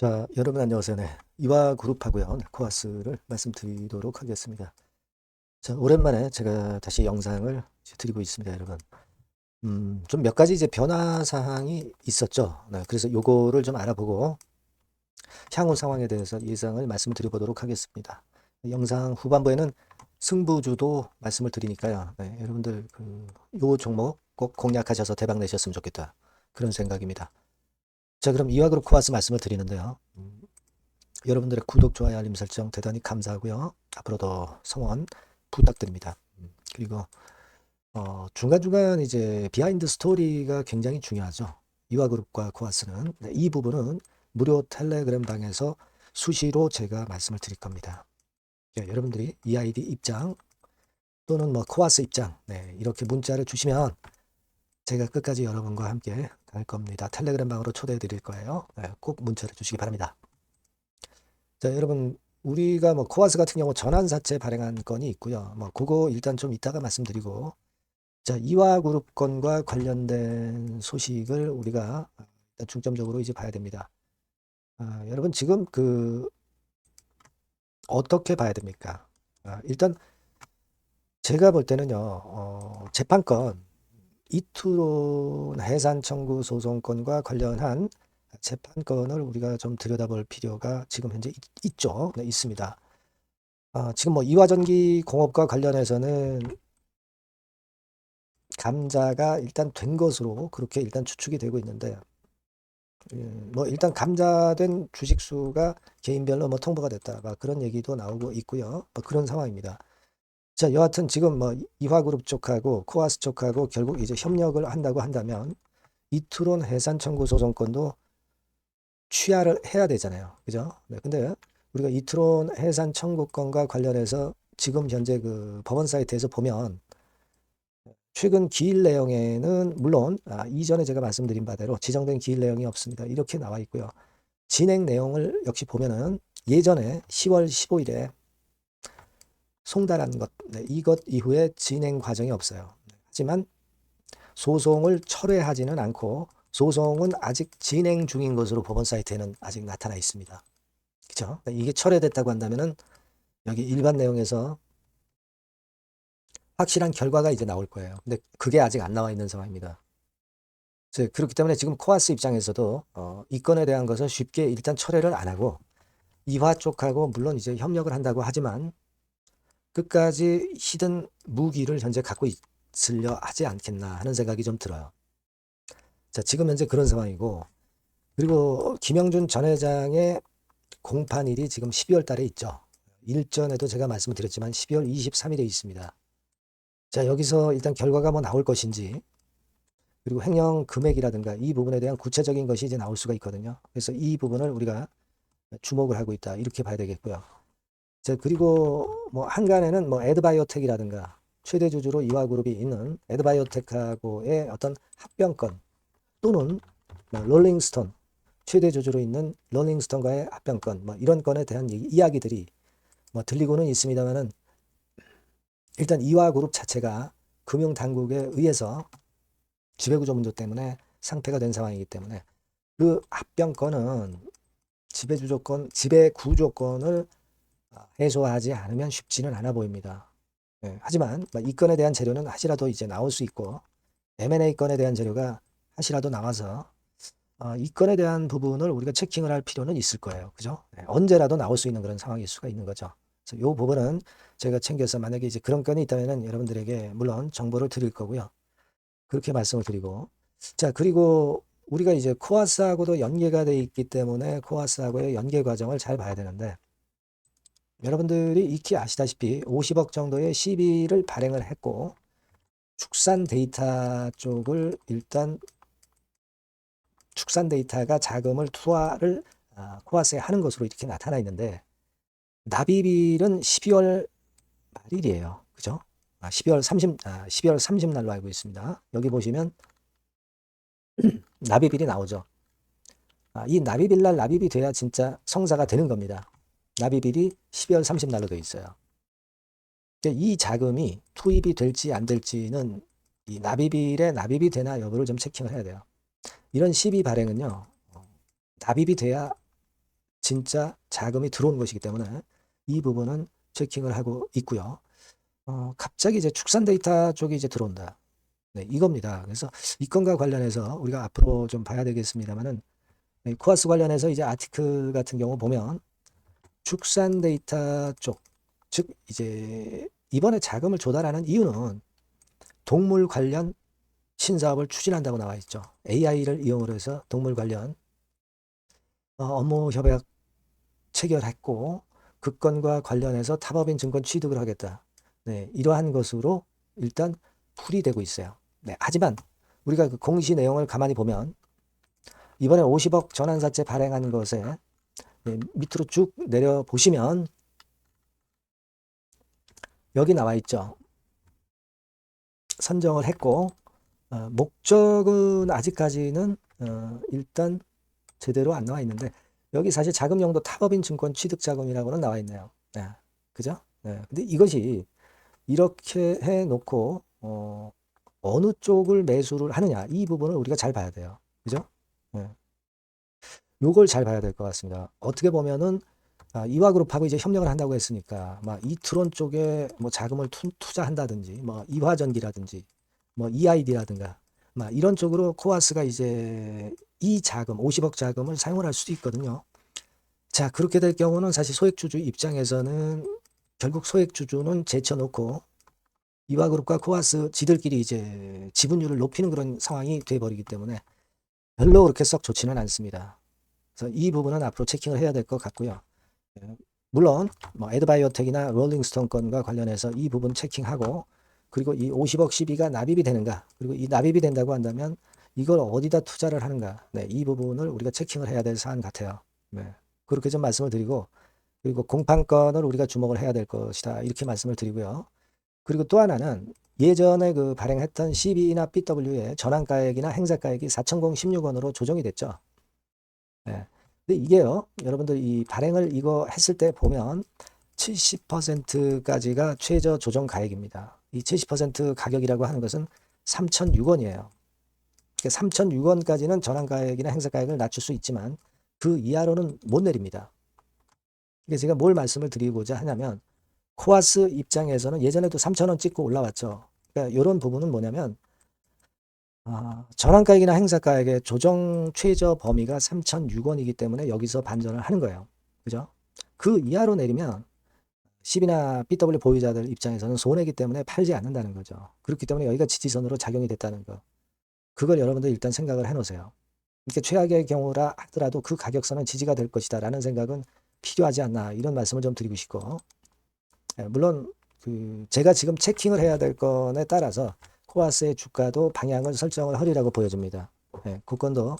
자, 여러분 안녕하세요. 네. 이와 그룹하고요. 네, 코아스를 말씀드리도록 하겠습니다. 자, 오랜만에 제가 다시 영상을 드리고 있습니다, 여러분. 음, 좀 몇 가지 이제 변화 사항이 있었죠. 네, 그래서 요거를 좀 알아보고 향후 상황에 대해서 예상을 말씀을 드려 보도록 하겠습니다. 영상 후반부에는 승부주도 말씀을 드리니까요. 네, 여러분들 그 요 종목 꼭 공략하셔서 대박 내셨으면 좋겠다. 그런 생각입니다. 자, 그럼 이와 그룹 코아스 말씀을 드리는데요. 음, 여러분들의 구독, 좋아요, 알림 설정 대단히 감사하고요. 앞으로도 성원 부탁드립니다. 음, 그리고 어, 중간중간 이제 비하인드 스토리가 굉장히 중요하죠. 이와 그룹과 코아스는 네, 이 부분은 무료 텔레그램 방에서 수시로 제가 말씀을 드릴 겁니다. 예, 여러분들이 EID 입장 또는 뭐 코아스 입장 네, 이렇게 문자를 주시면 제가 끝까지 여러분과 함께 갈 겁니다. 텔레그램 방으로 초대해 드릴 거예요. 네, 꼭 문자를 주시기 바랍니다. 자, 여러분 우리가 뭐 코아스 같은 경우 전환사채 발행한 건이 있고요. 뭐 그거 일단 좀 이따가 말씀드리고 자, 이화그룹 건과 관련된 소식을 우리가 일단 중점적으로 이제 봐야 됩니다. 아, 여러분 지금 그 어떻게 봐야 됩니까? 아, 일단 제가 볼 때는요, 어, 재판권 이투론 해산 청구 소송권과 관련한 재판권을 우리가 좀 들여다볼 필요가 지금 현재 있, 죠 네, 있습니다. 아, 지금 뭐 이화전기 공업과 관련해서는 감자가 일단 된 것으로 그렇게 일단 추측이 되고 있는데 예, 뭐 일단 감자된 주식 수가 개인별로 뭐 통보가 됐다 막 그런 얘기도 나오고 있고요. 뭐 그런 상황입니다. 자, 여하튼 지금 뭐 이화그룹 쪽하고 코아스 쪽하고 결국 이제 협력을 한다고 한다면 이투론 해산 청구 소송권도 취하를 해야 되잖아요. 그죠? 네, 근데 우리가 이투론 해산 청구권과 관련해서 지금 현재 그 법원 사이트에서 보면 최근 기일 내용에는 물론 아, 이전에 제가 말씀드린 바대로 지정된 기일 내용이 없습니다. 이렇게 나와 있고요. 진행 내용을 역시 보면은 예전에 10월 15일에 송달한 것, 네, 이것 이후에 진행 과정이 없어요. 하지만 소송을 철회하지는 않고 소송은 아직 진행 중인 것으로 법원 사이트에는 아직 나타나 있습니다. 그죠? 이게 철회됐다고 한다면은 여기 일반 내용에서 확실한 결과가 이제 나올 거예요. 근데 그게 아직 안 나와 있는 상황입니다. 그렇기 때문에 지금 코아스 입장에서도 어, 이 건에 대한 것은 쉽게 일단 철회를 안 하고 이화 쪽하고 물론 이제 협력을 한다고 하지만 끝까지 히든 무기를 현재 갖고 있으려 하지 않겠나 하는 생각이 좀 들어요. 자, 지금 현재 그런 상황이고 그리고 김영준 전 회장의 공판일이 지금 12월 달에 있죠. 일전에도 제가 말씀을 드렸지만 12월 23일에 있습니다. 자, 여기서 일단 결과가 뭐 나올 것인지 그리고 횡령 금액이라든가 이 부분에 대한 구체적인 것이 이제 나올 수가 있거든요. 그래서 이 부분을 우리가 주목을 하고 있다. 이렇게 봐야 되겠고요. 자, 그리고 뭐 한간에는 뭐 에드바이오텍이라든가 최대 주주로 이화그룹이 있는 에드바이오텍하고의 어떤 합병권 또는 뭐 롤링스톤 최대 주주로 있는 롤링스톤과의 합병권 뭐 이런 건에 대한 이야기들이 뭐 들리고는 있습니다만은 일단 이화그룹 자체가 금융당국에 의해서 지배구조 문제 때문에 상폐가 된 상황이기 때문에 그 합병권은 지배주조권, 지배구조권을 해소하지 않으면 쉽지는 않아 보입니다. 네, 하지만 뭐이 건에 대한 재료는 하시라도 이제 나올 수 있고 M&A 건에 대한 재료가 하시라도 나와서 어, 이 건에 대한 부분을 우리가 체킹을 할 필요는 있을 거예요. 그죠? 네, 언제라도 나올 수 있는 그런 상황일 수가 있는 거죠. 그래서 이 부분은 제가 챙겨서 만약에 이제 그런 건이 있다면은 여러분들에게 물론 정보를 드릴 거고요. 그렇게 말씀을 드리고 자 그리고 우리가 이제 코아스하고도 연계가 돼 있기 때문에 코아스하고의 연계 과정을 잘 봐야 되는데 여러분들이 익히 아시다시피 50억 정도의 시비를 발행을 했고 축산 데이터 쪽을 일단 축산 데이터가 자금을 투하를 아, 코아스에 하는 것으로 이렇게 나타나 있는데 납입일은 12월 말일이에요. 그죠? 아, 12월 30, 아, 12월 30 날로 알고 있습니다. 여기 보시면 납입일이 나오죠. 아, 이 납입일 날 납입이 돼야 진짜 성사가 되는 겁니다. 납입일이 12월 30 날로 되어 있어요. 이 자금이 투입이 될지 안 될지는 이 납입일에 납입이 되나 여부를 좀 체킹을 해야 돼요. 이런 시비 발행은요, 납입이 돼야 진짜 자금이 들어온 것이기 때문에 이 부분은 체킹을 하고 있고요. 어, 갑자기 이제 축산 데이터 쪽이 이제 들어온다. 네, 이겁니다. 그래서 이 건과 관련해서 우리가 앞으로 좀 봐야 되겠습니다만은 네, 코아스 관련해서 이제 아티클 같은 경우 보면 축산 데이터 쪽, 즉 이제 이번에 자금을 조달하는 이유는 동물 관련 신사업을 추진한다고 나와 있죠. AI를 이용으로 해서 동물 관련 어, 업무 협약 체결했고 그 건과 관련해서 타법인 증권 취득을 하겠다. 네, 이러한 것으로 일단 풀이 되고 있어요. 네, 하지만 우리가 그 공시 내용을 가만히 보면 이번에 50억 전환사채 발행한 것에 네, 밑으로 쭉 내려 보시면 여기 나와 있죠. 선정을 했고 어, 목적은 아직까지는 어, 일단 제대로 안 나와 있는데 여기 사실 자금 용도 타법인 증권 취득 자금이라고는 나와 있네요. 네, 그죠? 네, 근데 이것이 이렇게 해 놓고 어, 어느 쪽을 매수를 하느냐 이 부분을 우리가 잘 봐야 돼요. 그죠? 네. 요걸 잘 봐야 될 것 같습니다. 어떻게 보면은 아, 이화그룹하고 이제 협력을 한다고 했으니까 막 이트론 쪽에 뭐 자금을 투, 투자한다든지 뭐 이화전기라든지 뭐 EID라든가 막 이런 쪽으로 코아스가 이제 이 자금 50억 자금을 사용을 할 수도 있거든요. 자 그렇게 될 경우는 사실 소액주주 입장에서는 결국 소액주주는 제쳐놓고 이화그룹과 코아스 지들끼리 이제 지분율을 높이는 그런 상황이 돼버리기 때문에 별로 그렇게 썩 좋지는 않습니다. 그래서 이 부분은 앞으로 체킹을 해야 될 것 같고요. 예, 물론 뭐 에드바이오텍이나 롤링스톤 건과 관련해서 이 부분 체킹하고 그리고 이 50억 시비가 납입이 되는가 그리고 이 납입이 된다고 한다면 이걸 어디다 투자를 하는가 네, 이 부분을 우리가 체킹을 해야 될 사안 같아요. 네, 그렇게 좀 말씀을 드리고 그리고 공판권을 우리가 주목을 해야 될 것이다 이렇게 말씀을 드리고요. 그리고 또 하나는 예전에 그 발행했던 CB나 BW의 전환가액이나 행사가액이 4,016원으로 조정이 됐죠. 네. 근데 이게요, 여러분들 이 발행을 이거 했을 때 보면 70%까지가 최저 조정 가액입니다. 이 70% 가격이라고 하는 것은 3,006원이에요. 3,006원까지는 전환가액이나 행사가액을 낮출 수 있지만 그 이하로는 못 내립니다. 그래서 제가 뭘 말씀을 드리고자 하냐면 코아스 입장에서는 예전에도 3,000원 찍고 올라왔죠. 그러니까 이런 부분은 뭐냐면 아, 전환가액이나 행사가액의 조정 최저 범위가 3,006원이기 때문에 여기서 반전을 하는 거예요. 그죠? 그 이하로 내리면 10이나 BW 보유자들 입장에서는 손해기 때문에 팔지 않는다는 거죠. 그렇기 때문에 여기가 지지선으로 작용이 됐다는 거. 그걸 여러분들 일단 생각을 해 놓으세요. 이렇게 최악의 경우라 하더라도 그 가격선은 지지가 될 것이다 라는 생각은 필요하지 않나 이런 말씀을 좀 드리고 싶고 예, 물론 그 제가 지금 체킹을 해야 될 건에 따라서 코아스의 주가도 방향을 설정을 하리라고 보여집니다. 예, 그 건도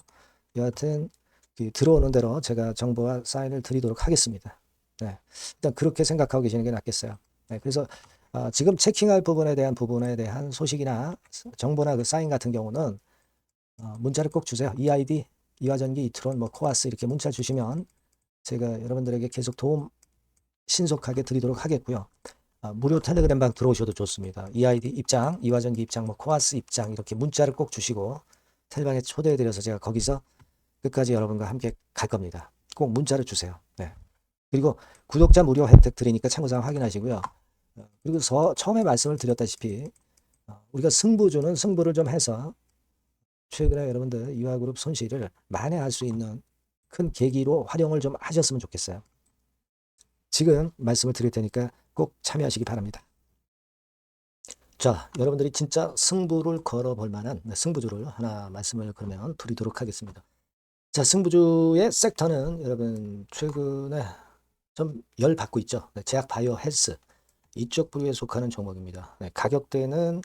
여하튼 그 들어오는 대로 제가 정보와 사인을 드리도록 하겠습니다. 네, 일단 그렇게 생각하고 계시는 게 낫겠어요. 네, 그래서 어, 지금 체킹할 부분에 대한 부분에 대한 소식이나 정보나 그 사인 같은 경우는 어, 문자를 꼭 주세요. EID, 이화전기, 이트론, 뭐 코아스 이렇게 문자 주시면 제가 여러분들에게 계속 도움 신속하게 드리도록 하겠고요. 아, 무료 텔레그램 방 들어오셔도 좋습니다. EID 입장, 이화전기 입장, 뭐 코아스 입장 이렇게 문자를 꼭 주시고 텔방에 초대해 드려서 제가 거기서 끝까지 여러분과 함께 갈 겁니다. 꼭 문자를 주세요. 네. 그리고 구독자 무료 혜택 드리니까 참고사항 확인하시고요. 어, 그리고 서, 처음에 말씀을 드렸다시피 어, 우리가 승부주는 승부를 좀 해서 최근에 여러분들 이화그룹 손실을 만회할 수 있는 큰 계기로 활용을 좀 하셨으면 좋겠어요. 지금 말씀을 드릴 테니까 꼭 참여하시기 바랍니다. 자, 여러분들이 진짜 승부를 걸어볼 만한 네, 승부주를 하나 말씀을 그러면 드리도록 하겠습니다. 자, 승부주의 섹터는 여러분 최근에 좀 열 받고 있죠. 네, 제약 바이오 헬스 이쪽 부류에 속하는 종목입니다. 네, 가격대는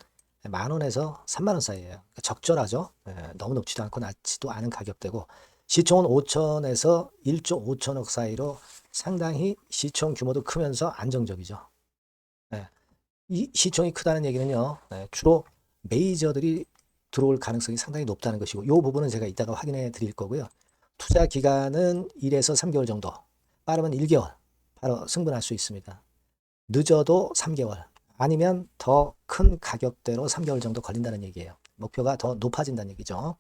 만 원에서 3만 원 사이에요. 그러니까 적절하죠. 네, 너무 높지도 않고 낮지도 않은 가격대고 시총은 5천에서 1조 5천억 사이로 상당히 시총 규모도 크면서 안정적이죠. 네. 이 시총이 크다는 얘기는요, 네, 주로 메이저들이 들어올 가능성이 상당히 높다는 것이고, 이 부분은 제가 이따가 확인해 드릴 거고요. 투자 기간은 1에서 3개월 정도, 빠르면 1개월, 바로 승분할 수 있습니다. 늦어도 3개월, 아니면 더 큰 가격대로 3개월 정도 걸린다는 얘기예요. 목표가 더 높아진다는 얘기죠.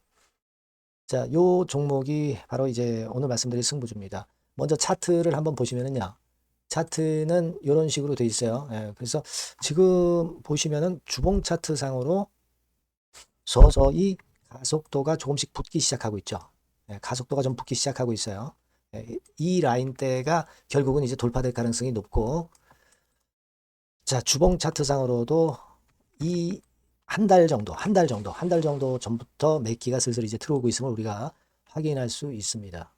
자, 요 종목이 바로 이제 오늘 말씀드린 승부주입니다. 먼저 차트를 한번 보시면은요. 차트는 이런 식으로 돼 있어요. 예, 그래서 지금 보시면은 주봉 차트 상으로 서서히 가속도가 조금씩 붙기 시작하고 있죠. 예, 가속도가 좀 붙기 시작하고 있어요. 예, 이 라인대가 결국은 이제 돌파될 가능성이 높고 자, 주봉 차트 상으로도 이 한 달 정도, 한 달 정도, 한 달 정도 전부터 매기가 슬슬 이제 들어오고 있음을 우리가 확인할 수 있습니다.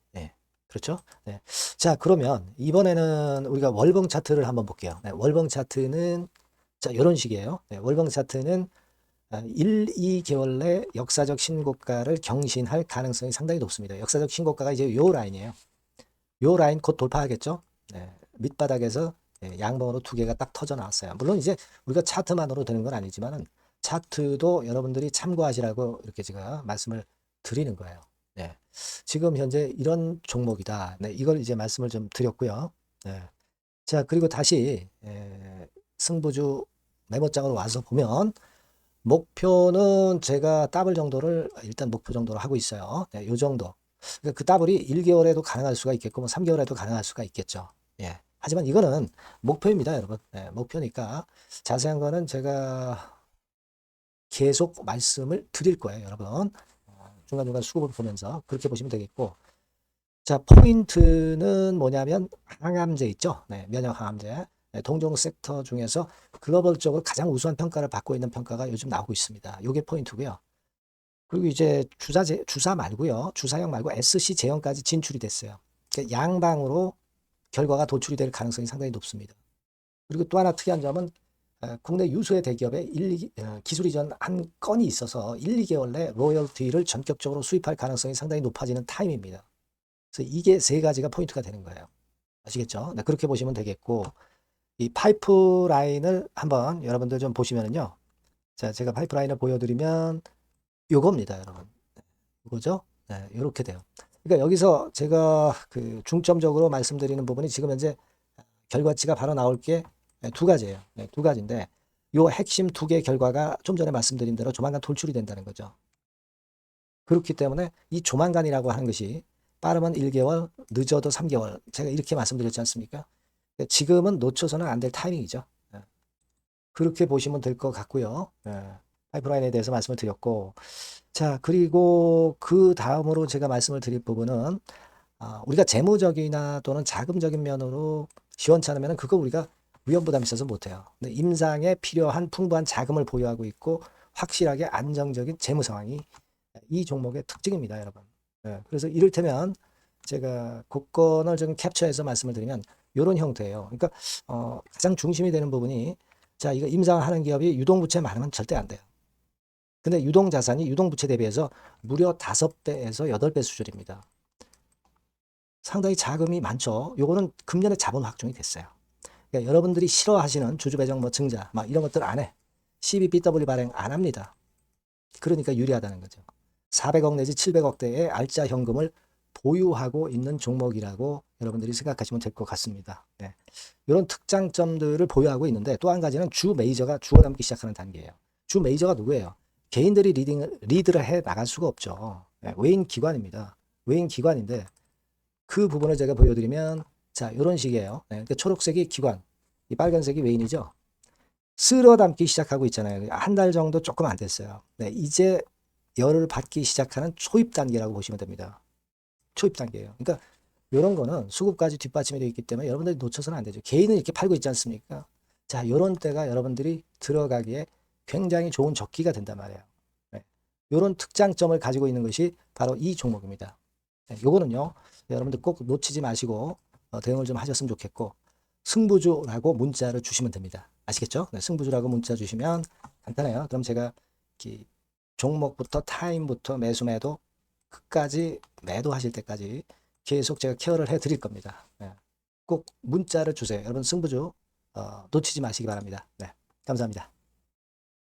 네. 그렇죠? 네. 자, 그러면 이번에는 우리가 월봉 차트를 한번 볼게요. 네, 월봉 차트는 자, 이런 식이에요. 네, 월봉 차트는 아, 1, 2개월 내 역사적 신고가를 경신할 가능성이 상당히 높습니다. 역사적 신고가가 이제 요 라인이에요. 요 라인 곧 돌파하겠죠? 네, 밑바닥에서 예, 양봉으로 두 개가 딱 터져 나왔어요. 물론 이제 우리가 차트만으로 되는 건 아니지만은 차트도 여러분들이 참고하시라고 이렇게 제가 말씀을 드리는 거예요. 네. 지금 현재 이런 종목이다. 네, 이걸 이제 말씀을 좀 드렸고요. 네. 자, 그리고 다시 에, 승부주 메모장으로 와서 보면 목표는 제가 더블 정도를 일단 목표 정도로 하고 있어요. 네, 요 정도. 그러니까 그 더블이 1개월에도 가능할 수가 있겠고 뭐 3개월에도 가능할 수가 있겠죠. 예. 하지만 이거는 목표입니다, 여러분. 네, 목표니까 자세한 거는 제가 계속 말씀을 드릴 거예요, 여러분. 어, 중간중간 수급을 보면서 그렇게 보시면 되겠고. 자, 포인트는 뭐냐면 항암제 있죠? 네, 면역 항암제. 네, 동종 섹터 중에서 글로벌적으로 가장 우수한 평가를 받고 있는 평가가 요즘 나오고 있습니다. 요게 포인트고요. 그리고 이제 주사 제, 주사 말고요. 주사형 말고 SC 제형까지 진출이 됐어요. 그러니까 양방으로 결과가 도출이 될 가능성이 상당히 높습니다. 그리고 또 하나 특이한 점은 어, 국내 유수의 대기업에 1, 2, 어, 기술 이전 한 건이 있어서 1, 2개월 내 로열티를 전격적으로 수입할 가능성이 상당히 높아지는 타임입니다. 그래서 이게 세 가지가 포인트가 되는 거예요. 아시겠죠? 네, 그렇게 보시면 되겠고 이 파이프라인을 한번 여러분들 좀 보시면은요. 자, 제가 파이프라인을 보여드리면 요겁니다, 여러분. 이거죠? 네, 이렇게 돼요. 그러니까 여기서 제가 그 중점적으로 말씀드리는 부분이 지금 현재 결과치가 바로 나올 게 두 가지예요. 네, 두 가지인데 요 핵심 두개 결과가 좀 전에 말씀드린 대로 조만간 돌출이 된다는 거죠. 그렇기 때문에 이 조만간이라고 하는 것이 빠르면 1개월, 늦어도 3개월. 제가 이렇게 말씀드렸지 않습니까? 지금은 놓쳐서는 안 될 타이밍이죠. 네. 그렇게 보시면 될 것 같고요. 네. 파이프라인에 대해서 말씀을 드렸고, 자, 그리고 그 다음으로 제가 말씀을 드릴 부분은, 아, 우리가 재무적이나 또는 자금적인 면으로 시원찮으면 그거 우리가 위험 부담이 있어서 못해요. 근데 임상에 필요한 풍부한 자금을 보유하고 있고, 확실하게 안정적인 재무 상황이 이 종목의 특징입니다, 여러분. 네, 그래서 이를테면 제가 국건을 좀 캡처해서 말씀을 드리면 이런 형태예요. 그러니까 어, 가장 중심이 되는 부분이 자 이거 임상하는 기업이 유동부채 많으면 절대 안 돼요. 근데 유동자산이 유동부채 대비해서 무려 5배에서 8배 수준입니다. 상당히 자금이 많죠. 요거는 금년에 자본 확정이 됐어요. 그러니까 여러분들이 싫어하시는 주주 배정 뭐 증자 막 이런 것들 안 해. CBBW 발행 안 합니다. 그러니까 유리하다는 거죠. 400억 내지 700억대의 알짜 현금을 보유하고 있는 종목이라고 여러분들이 생각하시면 될 것 같습니다. 네. 이런 특장점들을 보유하고 있는데 또 한 가지는 주 메이저가 주워 담기 시작하는 단계예요. 주 메이저가 누구예요? 개인들이 리딩, 리드를 해 나갈 수가 없죠. 네. 외인 기관입니다. 외인 기관인데 그 부분을 제가 보여드리면 자 이런 식이에요. 네. 그러니까 초록색이 기관, 이 빨간색이 외인이죠. 쓸어 담기 시작하고 있잖아요. 한 달 정도 조금 안 됐어요. 네. 이제 열을 받기 시작하는 초입 단계라고 보시면 됩니다. 초입 단계예요. 그러니까 이런 거는 수급까지 뒷받침이 되어 있기 때문에 여러분들이 놓쳐서는 안 되죠. 개인은 이렇게 팔고 있지 않습니까? 자, 이런 때가 여러분들이 들어가기에 굉장히 좋은 적기가 된단 말이에요. 네. 이런 특장점을 가지고 있는 것이 바로 이 종목입니다. 네, 요거는요, 여러분들 꼭 놓치지 마시고 어, 대응을 좀 하셨으면 좋겠고 승부주라고 문자를 주시면 됩니다. 아시겠죠? 네, 승부주라고 문자 주시면 간단해요. 그럼 제가 종목부터 타임부터 매수 매도 끝까지 매도하실 때까지 계속 제가 케어를 해 드릴 겁니다. 네. 꼭 문자를 주세요. 여러분 승부주 어, 놓치지 마시기 바랍니다. 네, 감사합니다.